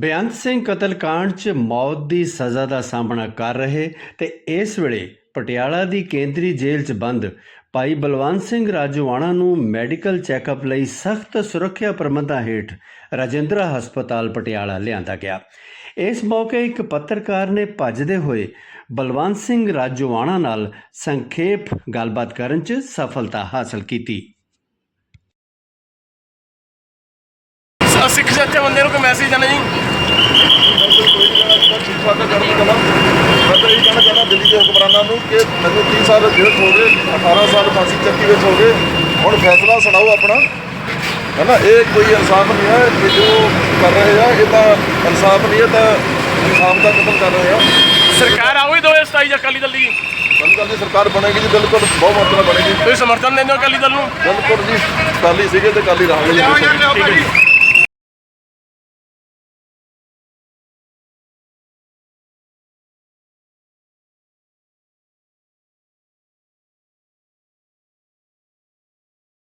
ਬੇਅੰਤ ਸਿੰਘ ਕਤਲकांड 'ਚ ਮੌਤ ਦੀ ਸਜ਼ਾ ਦਾ ਸਾਹਮਣਾ ਕਰ ਰਹੇ ਤੇ ਇਸ ਵੇਲੇ ਪਟਿਆਲਾ ਦੀ ਕੇਂਦਰੀ ਜੇਲ੍ਹ 'ਚ ਬੰਦ। ਭਾਈ ਬਲਵੰਤ ਸਿੰਘ ਰਾਜੋਆਣਾ ਨੂੰ ਮੈਡੀਕਲ ਚੈੱਕਅਪ ਲਈ ਸਖਤ ਸੁਰੱਖਿਆ ਪ੍ਰਬੰਧਾਂ ਹੇਠ ਰਾਜਿੰਦਰਾ ਹਸਪਤਾਲ ਪਟਿਆਲਾ ਲਿਆਂਦਾ ਗਿਆ। ਇਸ ਮੌਕੇ ਇੱਕ ਪੱਤਰਕਾਰ ਨੇ ਭੱਜਦੇ ਹੋਏ ਬਲਵੰਤ ਸਿੰਘ ਰਾਜੋਆਣਾ ਨਾਲ ਸੰਖੇਪ ਗੱਲਬਾਤ ਕਰਨ 'ਚ ਸਫਲਤਾ ਹਾਸਲ ਕੀਤੀ। ਸਿੱਖ ਜੱਥੇ ਬੰਦੇ ਨੂੰ ਕੋਈ ਮੈਸੇਜ ਦੇਣਾ ਜੀ? ਦਿੱਲੀ ਦੇ ਹੁਕਮਰਾਨਾਂ ਨੂੰ ਕਿ ਮੈਨੂੰ 30 ਸਾਲ ਜੇਲ੍ਹ ਹੋ ਗਏ 18 ਸਾਲ ਫਾਂਸੀ ਚੱਕੀ ਵਿੱਚ ਹੋ ਗਏ ਹੁਣ ਫੈਸਲਾ ਸੁਣਾਓ ਆਪਣਾ ਹੈ ਨਾ ਇਹ ਕੋਈ ਇਨਸਾਫ ਨਹੀਂ ਹੈ ਕਿ ਜੋ ਕਰ ਰਹੇ ਆ ਇਹ ਤਾਂ ਇਨਸਾਫ ਨਹੀਂ ਹੈ ਤਾਂ ਇਨਸਾਫ ਦਾ ਕਤਲ ਕਰ ਰਹੇ ਆ ਸਰਕਾਰ ਆਉਈ ਦੋਏ 27 ਜਾਂ ਅਕਾਲੀ ਦਲ ਦੀ। ਕੱਲ੍ਹ ਕੱਲ੍ਹ ਦੀ ਸਰਕਾਰ ਬਣੇਗੀ ਜੀ ਬਿਲਕੁਲ ਬਹੁਤ ਮਾਤਰਾ ਬਣੇਗੀ ਤੁਸੀਂ ਸਮਰਥਨ ਦਿੰਦੇ ਹੋ ਅਕਾਲੀ ਦਲ ਨੂੰ? ਬਿਲਕੁਲ ਜੀ, ਅਕਾਲੀ ਸੀਗੇ ਤੇ ਅਕਾਲੀ ਰਹਾਂਗੇ ਜੀ। ਠੀਕ ਹੈ